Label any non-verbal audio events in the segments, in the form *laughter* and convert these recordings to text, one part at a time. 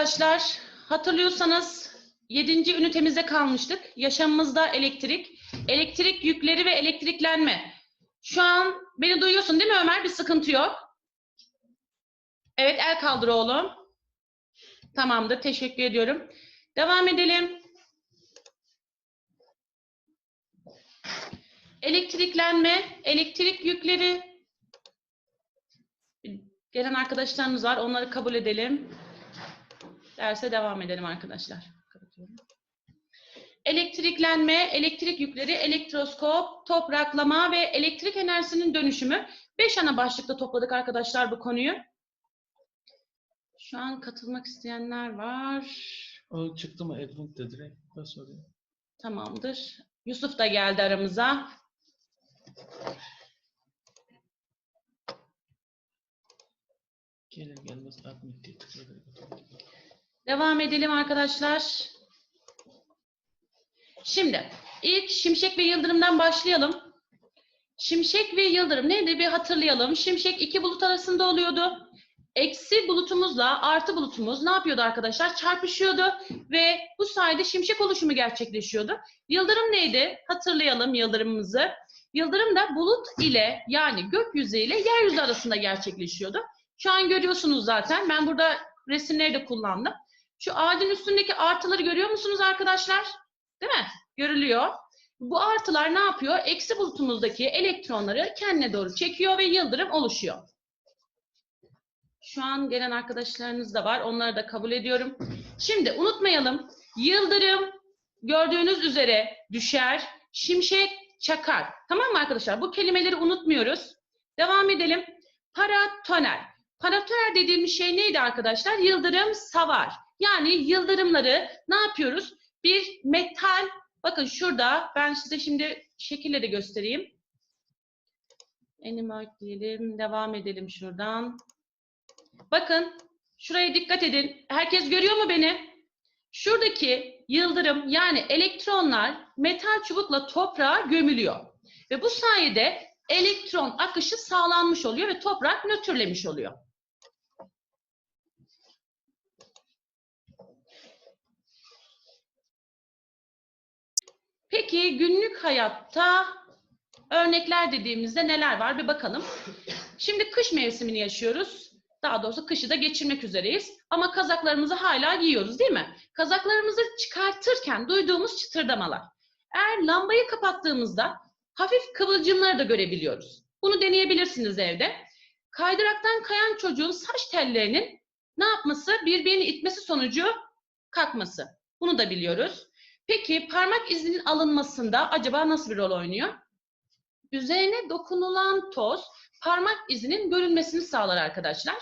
Arkadaşlar, hatırlıyorsanız 7. ünitemizde kalmıştık. Yaşamımızda elektrik, elektrik yükleri ve elektriklenme. Şu an beni duyuyorsun değil mi Ömer? Bir sıkıntı yok. Evet, el kaldır oğlum. Tamamdır, teşekkür ediyorum. Devam edelim. Elektriklenme, elektrik yükleri. Gelen arkadaşlarımız var, onları kabul edelim. Derse devam edelim arkadaşlar. Elektriklenme, elektrik yükleri, elektroskop, topraklama ve elektrik enerjisinin dönüşümü. Beş ana başlıkta topladık arkadaşlar bu konuyu. Şu an katılmak isteyenler var. O çıktı mı Edmund de direkt? Ben sorayım. Tamamdır. Yusuf da geldi aramıza. Gelir gelmez admit diye tıkladı. Devam edelim arkadaşlar. Şimdi ilk Şimşek ve Yıldırım'dan başlayalım. Şimşek ve Yıldırım neydi bir hatırlayalım. Şimşek iki bulut arasında oluyordu. Eksi bulutumuzla artı bulutumuz ne yapıyordu arkadaşlar? Çarpışıyordu ve bu sayede şimşek oluşumu gerçekleşiyordu. Yıldırım neydi? Hatırlayalım yıldırımımızı. Yıldırım da bulut ile yani gökyüzü ile yeryüzü arasında gerçekleşiyordu. Şu an görüyorsunuz zaten. Ben burada resimleri de kullandım. Şu ağacın üstündeki artıları görüyor musunuz arkadaşlar? Değil mi? Görülüyor. Bu artılar ne yapıyor? Eksi bulutumuzdaki elektronları kendine doğru çekiyor ve yıldırım oluşuyor. Şu an gelen arkadaşlarınız da var. Onları da kabul ediyorum. Şimdi unutmayalım. Yıldırım gördüğünüz üzere düşer, şimşek çakar. Tamam mı arkadaşlar? Bu kelimeleri unutmuyoruz. Devam edelim. Paratoner. Paratoner dediğimiz şey neydi arkadaşlar? Yıldırım savar. Yani yıldırımları ne yapıyoruz? Bir metal, bakın şurada ben size şimdi şekille de göstereyim. Enimoid diyelim, devam edelim şuradan. Bakın, şuraya dikkat edin. Herkes görüyor mu beni? Şuradaki yıldırım yani elektronlar metal çubukla toprağa gömülüyor. Ve bu sayede elektron akışı sağlanmış oluyor ve toprak nötrlemiş oluyor. Peki günlük hayatta örnekler dediğimizde neler var bir bakalım. Şimdi kış mevsimini yaşıyoruz. Daha doğrusu kışı da geçirmek üzereyiz. Ama kazaklarımızı hala giyiyoruz değil mi? Kazaklarımızı çıkartırken duyduğumuz çıtırdamalar. Eğer lambayı kapattığımızda hafif kıvılcımları da görebiliyoruz. Bunu deneyebilirsiniz evde. Kaydıraktan kayan çocuğun saç tellerinin ne yapması? Birbirini itmesi sonucu kalkması. Bunu da biliyoruz. Peki parmak izinin alınmasında acaba nasıl bir rol oynuyor? Üzerine dokunulan toz parmak izinin görünmesini sağlar arkadaşlar.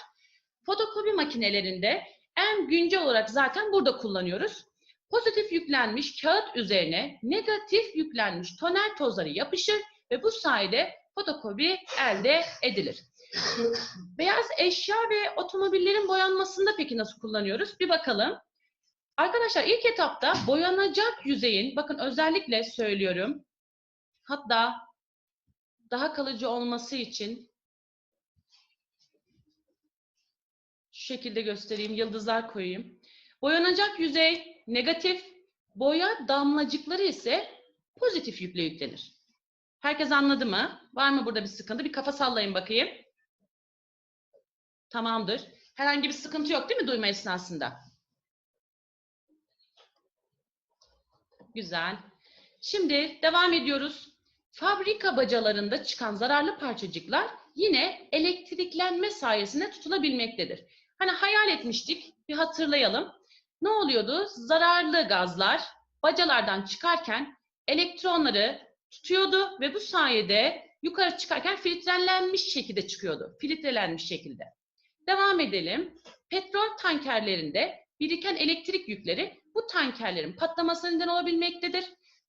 Fotokopi makinelerinde en güncel olarak zaten burada kullanıyoruz. Pozitif yüklenmiş kağıt üzerine negatif yüklenmiş tonel tozları yapışır ve bu sayede fotokopi elde edilir. Beyaz eşya ve otomobillerin boyanmasında peki nasıl kullanıyoruz? Bir bakalım. Arkadaşlar ilk etapta boyanacak yüzeyin, bakın özellikle söylüyorum, hatta daha kalıcı olması için şu şekilde göstereyim, yıldızlar koyayım. Boyanacak yüzey negatif, boya damlacıkları ise pozitif yükle yüklenir. Herkes anladı mı? Var mı burada bir sıkıntı? Bir kafa sallayın bakayım. Tamamdır. Herhangi bir sıkıntı yok değil mi duyma esnasında? Güzel. Şimdi devam ediyoruz. Fabrika bacalarında çıkan zararlı parçacıklar yine elektriklenme sayesinde tutulabilmektedir. Hani hayal etmiştik, bir hatırlayalım. Ne oluyordu? Zararlı gazlar bacalardan çıkarken elektronları tutuyordu ve bu sayede yukarı çıkarken filtrelenmiş şekilde çıkıyordu. Filtrelenmiş şekilde. Devam edelim. Petrol tankerlerinde biriken elektrik yükleri bu tankerlerin patlamasına neden olabilmektedir.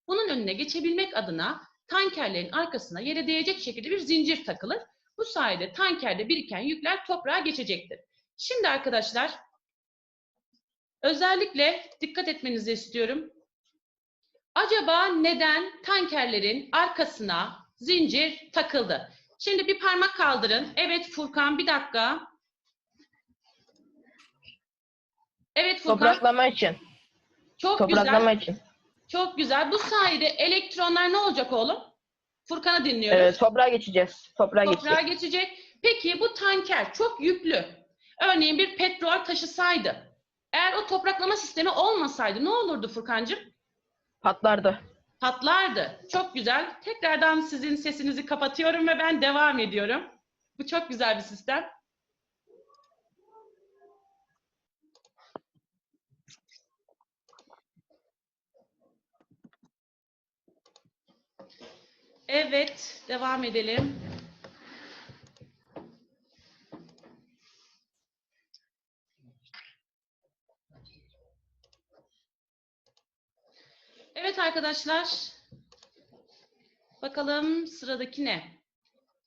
Bunun önüne geçebilmek adına tankerlerin arkasına yere değecek şekilde bir zincir takılır. Bu sayede tankerde biriken yükler toprağa geçecektir. Şimdi arkadaşlar özellikle dikkat etmenizi istiyorum. Acaba neden tankerlerin arkasına zincir takıldı? Şimdi bir parmak kaldırın. Evet Furkan bir dakika. Evet Furkan. Topraklama için. Çok Topraklama güzel. için. Çok güzel. Bu sayede elektronlar ne olacak oğlum? Furkan'ı dinliyoruz. Ee, toprağa geçeceğiz. Toprağa Toprağa geçeceğiz. geçecek. Peki bu tanker çok yüklü. Örneğin bir petrol taşısaydı. Eğer o topraklama sistemi olmasaydı ne olurdu Furkancığım? Patlardı. Patlardı. Çok güzel. Tekrardan sizin sesinizi kapatıyorum ve ben devam ediyorum. Bu çok güzel bir sistem. Evet, devam edelim. Evet arkadaşlar. Bakalım sıradaki ne?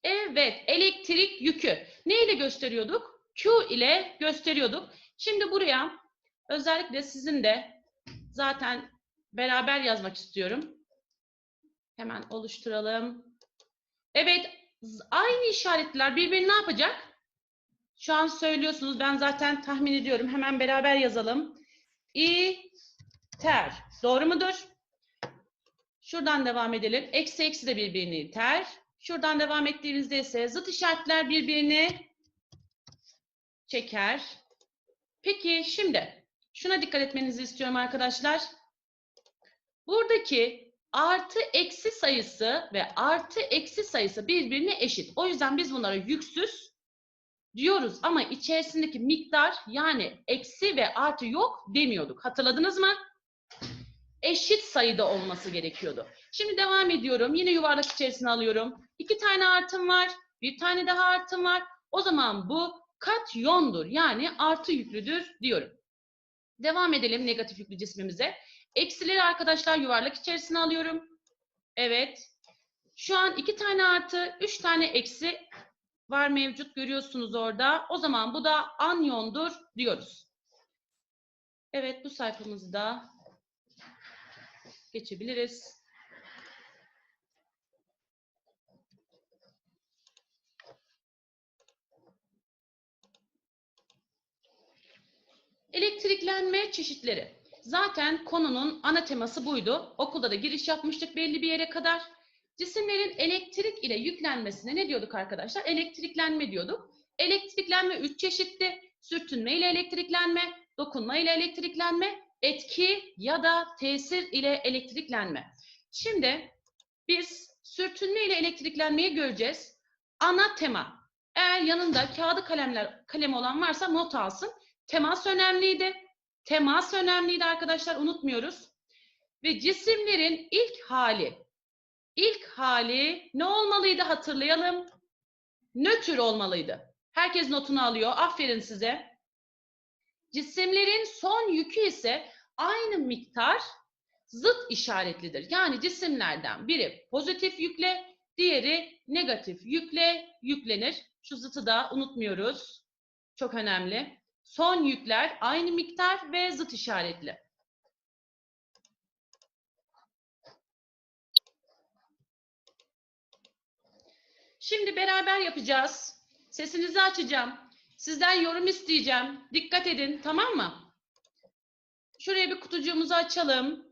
Evet, elektrik yükü. Ne ile gösteriyorduk? Q ile gösteriyorduk. Şimdi buraya özellikle sizin de zaten beraber yazmak istiyorum. Hemen oluşturalım. Evet, aynı işaretler birbirini ne yapacak? Şu an söylüyorsunuz. Ben zaten tahmin ediyorum. Hemen beraber yazalım. İter. Doğru mudur? Şuradan devam edelim. Eksi eksi de birbirini iter. Şuradan devam ettiğimizde ise zıt işaretler birbirini çeker. Peki şimdi şuna dikkat etmenizi istiyorum arkadaşlar. Buradaki artı eksi sayısı ve artı eksi sayısı birbirine eşit. O yüzden biz bunlara yüksüz diyoruz ama içerisindeki miktar yani eksi ve artı yok demiyorduk. Hatırladınız mı? Eşit sayıda olması gerekiyordu. Şimdi devam ediyorum. Yine yuvarlak içerisine alıyorum. İki tane artım var. Bir tane daha artım var. O zaman bu katyondur. Yani artı yüklüdür diyorum. Devam edelim negatif yüklü cismimize. Eksileri arkadaşlar yuvarlak içerisine alıyorum. Evet. Şu an iki tane artı, üç tane eksi var mevcut görüyorsunuz orada. O zaman bu da anyondur diyoruz. Evet bu sayfamızı da geçebiliriz. Elektriklenme çeşitleri. Zaten konunun ana teması buydu. Okulda da giriş yapmıştık belli bir yere kadar. Cisimlerin elektrik ile yüklenmesine ne diyorduk arkadaşlar? Elektriklenme diyorduk. Elektriklenme üç çeşitti. Sürtünme ile elektriklenme, dokunma ile elektriklenme, etki ya da tesir ile elektriklenme. Şimdi biz sürtünme ile elektriklenmeyi göreceğiz. Ana tema. Eğer yanında kağıdı kalemler kalem olan varsa not alsın. Temas önemliydi. Temas önemliydi arkadaşlar unutmuyoruz. Ve cisimlerin ilk hali. İlk hali ne olmalıydı hatırlayalım. Nötr olmalıydı. Herkes notunu alıyor. Aferin size. Cisimlerin son yükü ise aynı miktar zıt işaretlidir. Yani cisimlerden biri pozitif yükle, diğeri negatif yükle yüklenir. Şu zıtı da unutmuyoruz. Çok önemli. Son yükler aynı miktar ve zıt işaretli. Şimdi beraber yapacağız. Sesinizi açacağım. Sizden yorum isteyeceğim. Dikkat edin, tamam mı? Şuraya bir kutucuğumuzu açalım.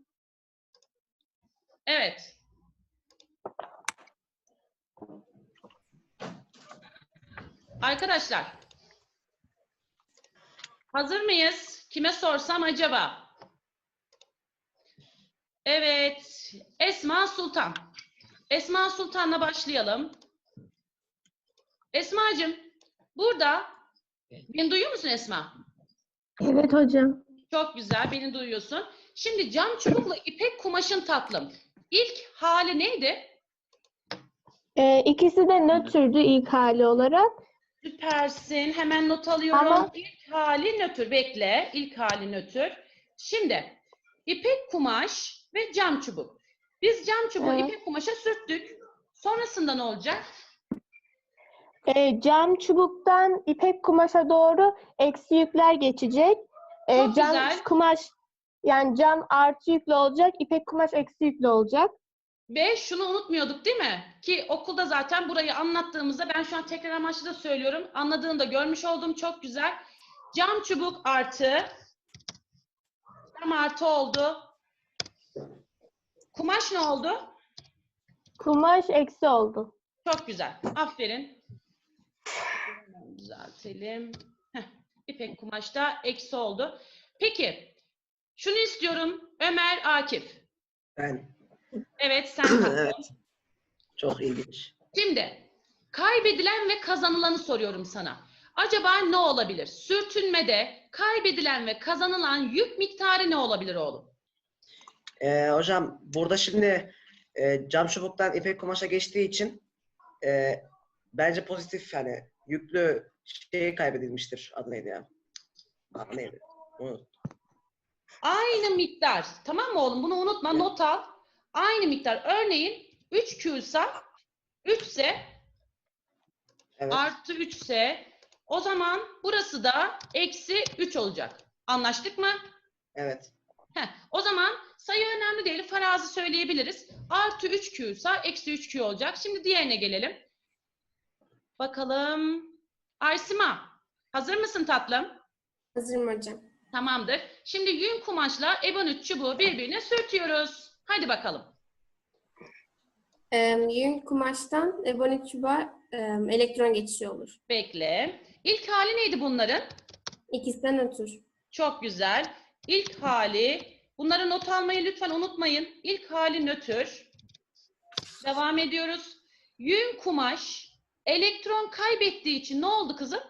Evet. Arkadaşlar, Hazır mıyız? Kime sorsam acaba? Evet. Esma Sultan. Esma Sultan'la başlayalım. Esma'cığım, burada beni duyuyor musun Esma? Evet hocam. Çok güzel, beni duyuyorsun. Şimdi cam çubukla ipek kumaşın tatlım. İlk hali neydi? Ee, ikisi de nötrdü ilk hali olarak. Süpersin. Hemen not alıyorum. Ama- İlk hali nötr. Bekle. İlk hali nötr. Şimdi ipek kumaş ve cam çubuk. Biz cam çubuğu Evet. ipek kumaşa sürttük. Sonrasında ne olacak? Ee, cam çubuktan ipek kumaşa doğru eksi yükler geçecek. Ee, Çok cam güzel. kumaş yani cam artı yüklü olacak, ipek kumaş eksi yüklü olacak. Ve şunu unutmuyorduk değil mi? Ki okulda zaten burayı anlattığımızda ben şu an tekrar amaçlı da söylüyorum. Anladığında görmüş oldum. Çok güzel. Cam çubuk artı Tam artı oldu. Kumaş ne oldu? Kumaş eksi oldu. Çok güzel. Aferin. Düzeltelim. Heh, İpek kumaşta eksi oldu. Peki. Şunu istiyorum. Ömer Akif. Ben. Evet sen *clears throat* evet. Çok ilginç. Şimdi kaybedilen ve kazanılanı soruyorum sana. Acaba ne olabilir? Sürtünmede kaybedilen ve kazanılan yük miktarı ne olabilir oğlum? Ee, hocam burada şimdi e, cam çubuktan ipek kumaşa geçtiği için e, bence pozitif yani yüklü şey kaybedilmiştir. Adı neydi ya? Adı neydi? Unut. Aynı miktar. Tamam mı oğlum? Bunu unutma. Not al. Aynı miktar. Örneğin 3 Q ise 3 ise Evet. artı 3 ise o zaman burası da eksi 3 olacak. Anlaştık mı? Evet. Heh, o zaman sayı önemli değil. Farazi söyleyebiliriz. Artı 3Q ise eksi 3Q olacak. Şimdi diğerine gelelim. Bakalım. Aysima. Hazır mısın tatlım? Hazırım hocam. Tamamdır. Şimdi yün kumaşla ebonit çubuğu birbirine sürtüyoruz. Hadi bakalım. Ee, yün kumaştan ebonit çubuğa e, elektron geçişi olur. Bekle. İlk hali neydi bunların? İkisinden ötür. Çok güzel. İlk hali, bunları not almayı lütfen unutmayın. İlk hali nötr. Devam ediyoruz. Yün kumaş elektron kaybettiği için ne oldu kızım?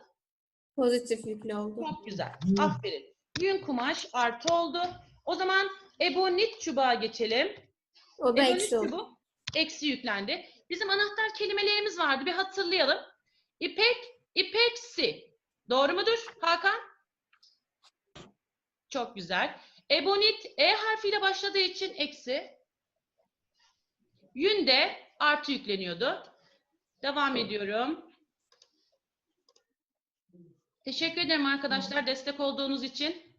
Pozitif yüklü oldu. Çok güzel. Aferin. Yün kumaş artı oldu. O zaman ebonit çubuğa geçelim. O da Ebonit eksi oldu. Eksi yüklendi. Bizim anahtar kelimelerimiz vardı. Bir hatırlayalım. İpek, ipeksi. Doğru mudur Hakan? Çok güzel. Ebonit E harfiyle başladığı için eksi. Yün de artı yükleniyordu. Devam ediyorum. Teşekkür ederim arkadaşlar destek olduğunuz için.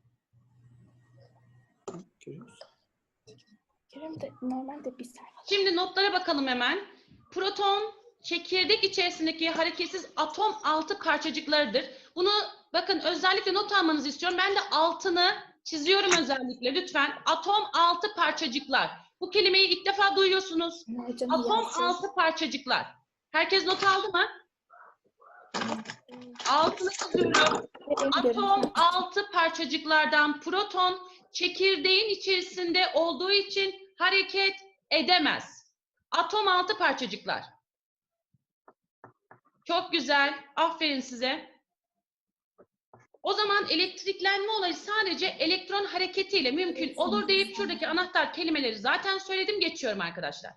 Kerem de normalde bir sayfa. Şimdi notlara bakalım hemen. Proton çekirdek içerisindeki hareketsiz atom altı parçacıklarıdır. Bunu bakın özellikle not almanızı istiyorum. Ben de altını çiziyorum özellikle lütfen. Atom altı parçacıklar. Bu kelimeyi ilk defa duyuyorsunuz. Hocam Atom yazsın. altı parçacıklar. Herkes not aldı mı? Altını çiziyorum. Atom altı parçacıklardan proton çekirdeğin içerisinde olduğu için hareket edemez. Atom altı parçacıklar. Çok güzel. Aferin size. O zaman elektriklenme olayı sadece elektron hareketiyle mümkün olur deyip şuradaki anahtar kelimeleri zaten söyledim geçiyorum arkadaşlar.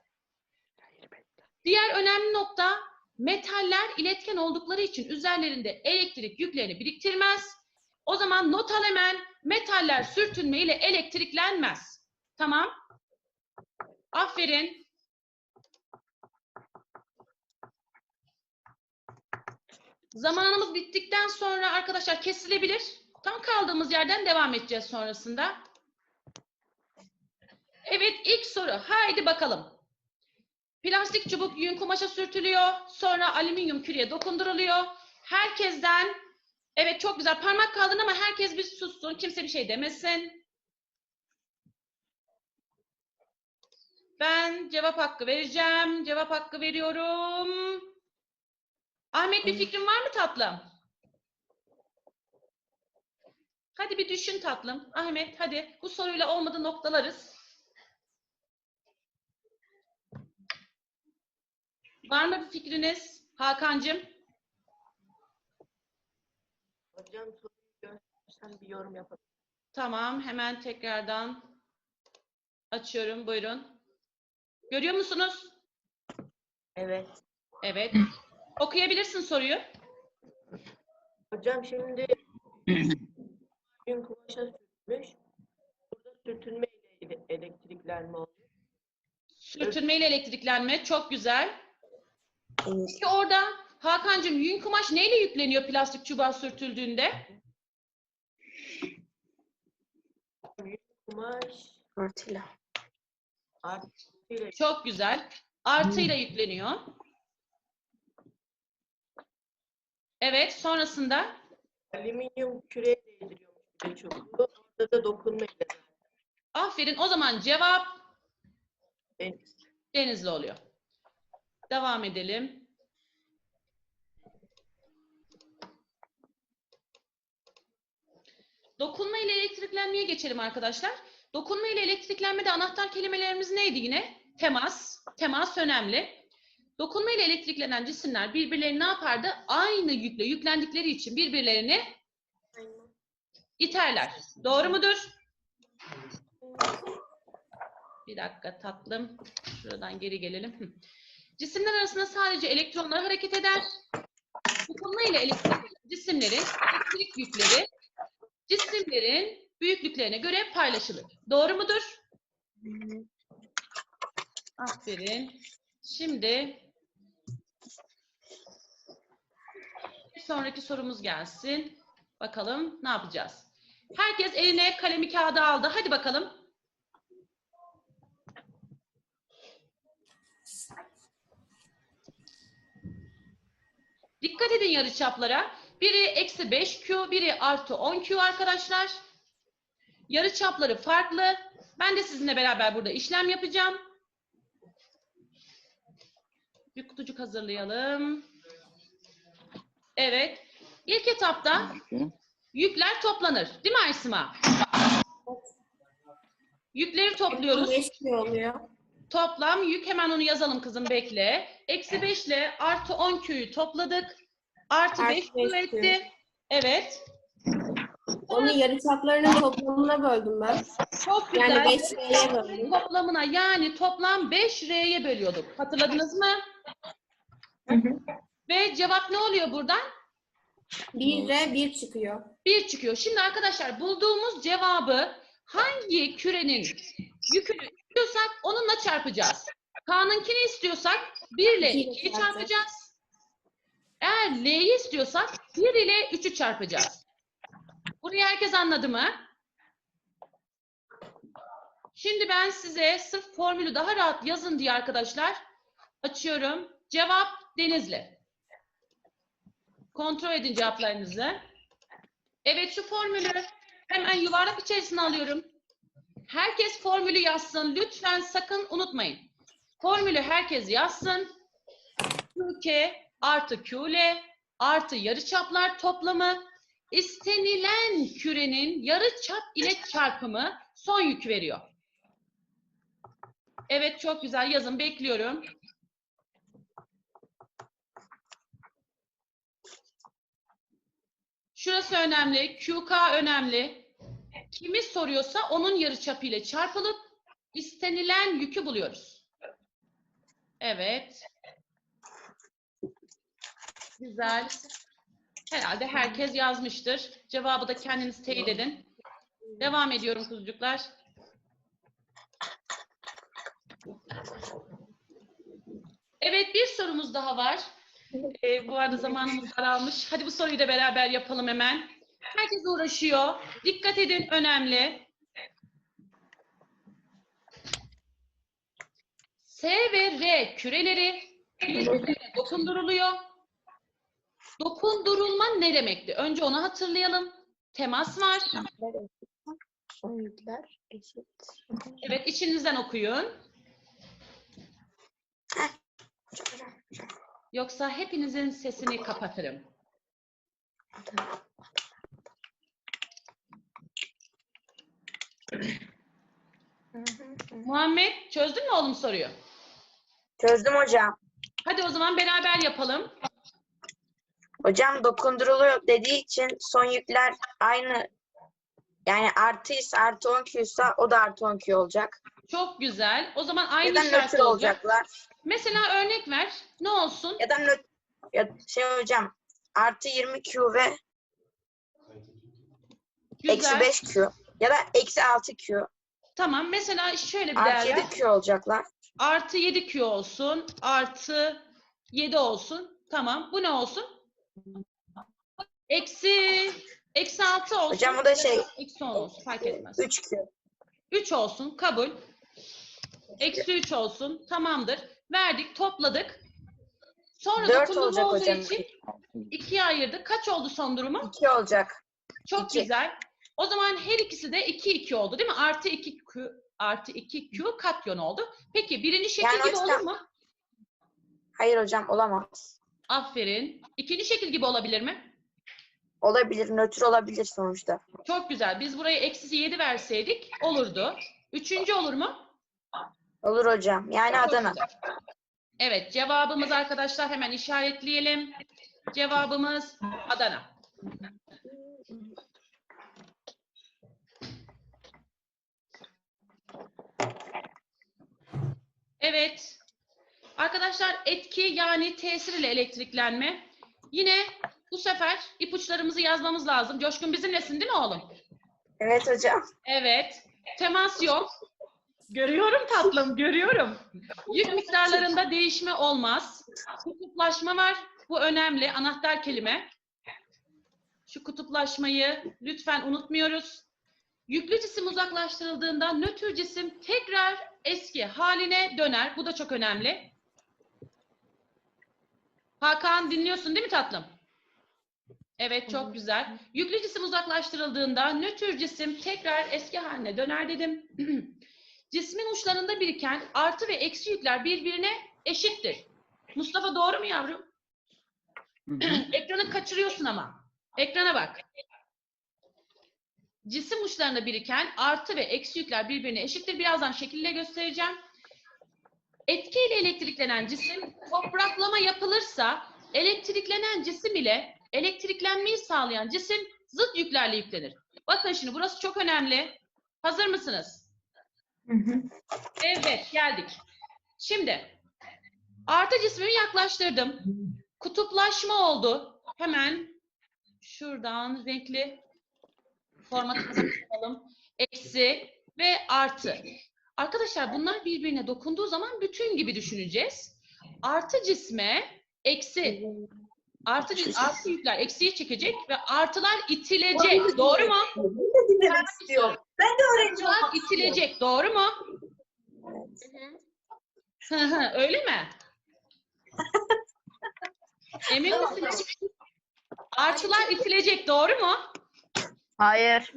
Diğer önemli nokta metaller iletken oldukları için üzerlerinde elektrik yüklerini biriktirmez. O zaman not al hemen metaller sürtünme ile elektriklenmez. Tamam. Aferin. Zamanımız bittikten sonra arkadaşlar kesilebilir. Tam kaldığımız yerden devam edeceğiz sonrasında. Evet ilk soru. Haydi bakalım. Plastik çubuk yün kumaşa sürtülüyor. Sonra alüminyum küreye dokunduruluyor. Herkesten evet çok güzel parmak kaldırın ama herkes bir sussun. Kimse bir şey demesin. Ben cevap hakkı vereceğim. Cevap hakkı veriyorum. Ahmet bir fikrin var mı tatlım? Hadi bir düşün tatlım. Ahmet hadi bu soruyla olmadı noktalarız. Var mı bir fikriniz? Hakan'cığım? Hocam soruyu göstersen bir yorum yapalım. Tamam, hemen tekrardan açıyorum. Buyurun. Görüyor musunuz? Evet. Evet. Okuyabilirsin soruyu. Hocam şimdi yün kumaşa sürtmüş. Burada sürtünme ile elektriklenme oluyor. Sürtünme ile elektriklenme. Çok güzel. Peki orada Hakan'cığım yün kumaş neyle yükleniyor plastik çubuğa sürtüldüğünde? Kumaş Artıyla. Artıyla Çok güzel. Artıyla yükleniyor. Evet, sonrasında alüminyum küreye değdiriyormuş çubuğu. Orada da dokunma ile Aferin. O zaman cevap Deniz. Denizli oluyor. Devam edelim. Dokunma ile elektriklenmeye geçelim arkadaşlar. Dokunma ile elektriklenmede anahtar kelimelerimiz neydi yine? Temas. Temas önemli. Dokunma ile elektriklenen cisimler birbirlerini ne yapardı? Aynı yükle yüklendikleri için birbirlerini iterler. Doğru mudur? Bir dakika tatlım. Şuradan geri gelelim. Cisimler arasında sadece elektronlar hareket eder. Dokunma ile elektrik cisimlerin elektrik yükleri cisimlerin büyüklüklerine göre paylaşılır. Doğru mudur? Aferin. Şimdi bir sonraki sorumuz gelsin. Bakalım ne yapacağız? Herkes eline kalemi kağıdı aldı. Hadi bakalım. Dikkat edin yarıçaplara. Biri eksi 5Q, biri artı 10Q arkadaşlar. Yarıçapları farklı. Ben de sizinle beraber burada işlem yapacağım. Bir kutucuk hazırlayalım. Evet. İlk etapta yükler toplanır. Değil mi Aysima? Yükleri topluyoruz. 5 kilo oluyor. Toplam yük hemen onu yazalım kızım bekle. Eksi 5 ile artı 10 Q'yu topladık. Artı Artı 5 beş Q etti. Evet. Onu yarıçaplarının toplamına böldüm ben. Çok güzel. Yani 5 R'ye böldüm. Toplamına yani toplam 5 R'ye bölüyorduk. Hatırladınız mı? Ve cevap ne oluyor buradan? 1 R 1 çıkıyor. 1 çıkıyor. Şimdi arkadaşlar bulduğumuz cevabı hangi kürenin yükünü istiyorsak onunla çarpacağız. K'nınkini istiyorsak 1 ile İki ile 2'yi çarpacağız. çarpacağız. Eğer L'yi istiyorsak 1 ile 3'ü çarpacağız. Burayı herkes anladı mı? Şimdi ben size sırf formülü daha rahat yazın diye arkadaşlar açıyorum. Cevap Denizli. Kontrol edin cevaplarınızı. Evet şu formülü hemen yuvarlak içerisine alıyorum. Herkes formülü yazsın. Lütfen sakın unutmayın. Formülü herkes yazsın. QK artı QL artı yarıçaplar toplamı istenilen kürenin yarıçap ile çarpımı son yük veriyor. Evet çok güzel yazın bekliyorum. Şurası önemli. QK önemli. Kimi soruyorsa onun yarıçapı ile çarpılıp istenilen yükü buluyoruz. Evet. Güzel. Herhalde herkes yazmıştır. Cevabı da kendiniz teyit edin. Devam ediyorum kuzucuklar. Evet bir sorumuz daha var. Ee, bu arada zamanımız daralmış. Hadi bu soruyu da beraber yapalım hemen. Herkes uğraşıyor. Dikkat edin önemli. S ve R küreleri dokunduruluyor. Dokundurulma ne demekti? Önce onu hatırlayalım. Temas var. Son yükler eşit. Evet içinizden okuyun. Yoksa hepinizin sesini kapatırım. Muhammed çözdün mü oğlum soruyu? Çözdüm hocam. Hadi o zaman beraber yapalım. Hocam dokunduruluyor dediği için son yükler aynı. Yani artıysa artı 10 Q'ysa o da artı 10 Q olacak. Çok güzel. O zaman Ya aynı da şart nötr olacak. olacaklar. Mesela örnek ver. Ne olsun? Ya da nötr ya şey hocam artı 20 Q ve eksi Güzel. 5 Q. Ya da eksi 6 Q. Tamam. Mesela şöyle bir Artı değer ver. 7 Q olacaklar. Artı 7 Q olsun. Artı 7 olsun. Tamam. Bu ne olsun? Eksi eksi 6 olsun. Hocam bu da şey Eksi 10 olsun. Fark etmez. 3 Q. 3 olsun. Kabul. Eksi 3 olsun. Tamamdır. Verdik. Topladık. Sonra Dört dokundurma olacak olduğu hocam. için ikiye ayırdık. Kaç oldu son durumu? 2 olacak. Çok İki. güzel. O zaman her ikisi de 2 2 oldu değil mi? Artı 2 Q artı 2 Q katyon oldu. Peki birinci şekil Yani gibi olur yüzden- mu? Hayır hocam olamaz. Aferin. İkinci şekil gibi olabilir mi? Olabilir, nötr olabilir sonuçta. Çok güzel. Biz buraya eksi 7 verseydik olurdu. Üçüncü olur mu? Olur hocam. Yani Çok Adana. güzel. Evet cevabımız arkadaşlar hemen işaretleyelim. Cevabımız Adana. Evet. Arkadaşlar etki yani tesir ile elektriklenme. Yine bu sefer ipuçlarımızı yazmamız lazım. Coşkun bizimlesin değil mi oğlum? Evet hocam. Evet. Temas yok. Görüyorum tatlım, görüyorum. Yük miktarlarında değişme olmaz. Kutuplaşma var. Bu önemli. Anahtar kelime. Şu kutuplaşmayı lütfen unutmuyoruz. Yüklü cisim uzaklaştırıldığında nötr cisim tekrar eski haline döner. Bu da çok önemli. Hakan dinliyorsun değil mi tatlım? Evet çok güzel. Yüklü cisim uzaklaştırıldığında nötr cisim tekrar eski haline döner dedim. *clears throat* Cismin uçlarında biriken artı ve eksi yükler birbirine eşittir. Mustafa doğru mu yavrum? *clears throat* Ekranı kaçırıyorsun ama. Ekrana bak. Cisim uçlarında biriken artı ve eksi yükler birbirine eşittir. Birazdan şekille göstereceğim. Etkiyle elektriklenen cisim topraklama yapılırsa elektriklenen cisim ile elektriklenmeyi sağlayan cisim zıt yüklerle yüklenir. Bakın şimdi burası çok önemli. Hazır mısınız? Evet geldik. Şimdi artı cismimi yaklaştırdım. Kutuplaşma oldu. Hemen şuradan renkli formatımıza bakalım. Eksi ve artı. Arkadaşlar bunlar birbirine dokunduğu zaman bütün gibi düşüneceğiz. Artı cisme eksi artı, cis- artı yükler eksiye çekecek ve artılar itilecek. Doğru mu? Ben de öğrenci Artılar itilecek. Doğru mu? Hı hı, Öyle mi? *laughs* Emin misiniz? Artılar itilecek. Doğru mu? Hayır.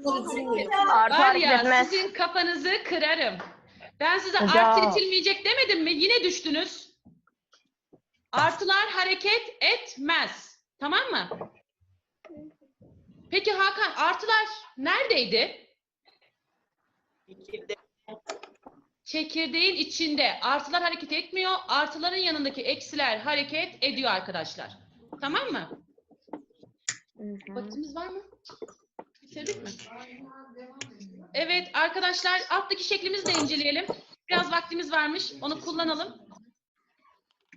Var Artı ya etmez. sizin kafanızı kırarım. Ben size Hocam. artı itilmeyecek demedim mi? Yine düştünüz. Artılar hareket etmez. Tamam mı? Peki Hakan artılar neredeydi? Çekirdeğin içinde. Artılar hareket etmiyor. Artıların yanındaki eksiler hareket ediyor arkadaşlar. Tamam mı? Vaktimiz var mı? Bitirdik mi? Evet arkadaşlar alttaki şeklimizi de inceleyelim. Biraz vaktimiz varmış. Onu kullanalım.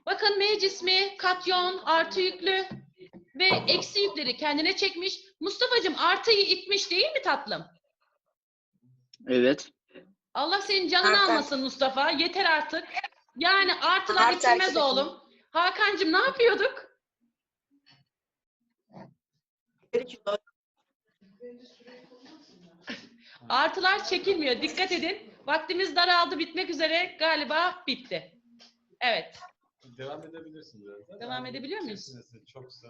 Bakın M cismi katyon artı yüklü ve eksi yükleri kendine çekmiş. Mustafa'cığım artıyı itmiş değil mi tatlım? Evet. Allah senin canını Hakan. almasın Mustafa. Yeter artık. Yani artılar Artı itilmez oğlum. Hakan'cığım ne yapıyorduk? Artılar çekilmiyor. Dikkat edin. Vaktimiz daraldı. Bitmek üzere. Galiba bitti. Evet. Devam edebilirsiniz zaten. Devam edebiliyor muyuz? Çoksa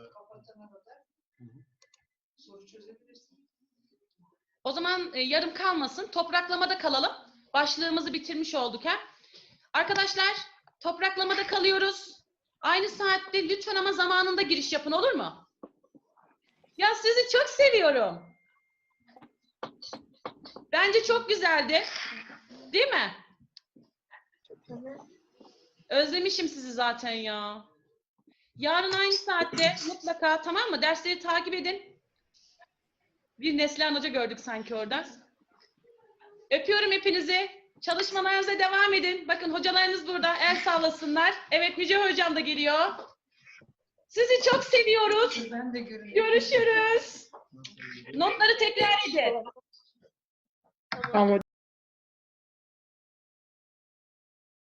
O zaman e, yarım kalmasın. Topraklamada kalalım. Başlığımızı bitirmiş olduk ha. Arkadaşlar topraklamada kalıyoruz. Aynı saatte lütfen ama zamanında giriş yapın olur mu? Ya sizi çok seviyorum. Bence çok güzeldi. Değil mi? Özlemişim sizi zaten ya. Yarın aynı saatte mutlaka tamam mı? Dersleri takip edin. Bir Neslihan Hoca gördük sanki orada. Öpüyorum hepinizi. Çalışmalarınıza devam edin. Bakın hocalarınız burada. El sallasınlar. Evet Müce Hocam da geliyor. Sizi çok seviyoruz. Görüşürüz. Notları tekrar edin. Tamam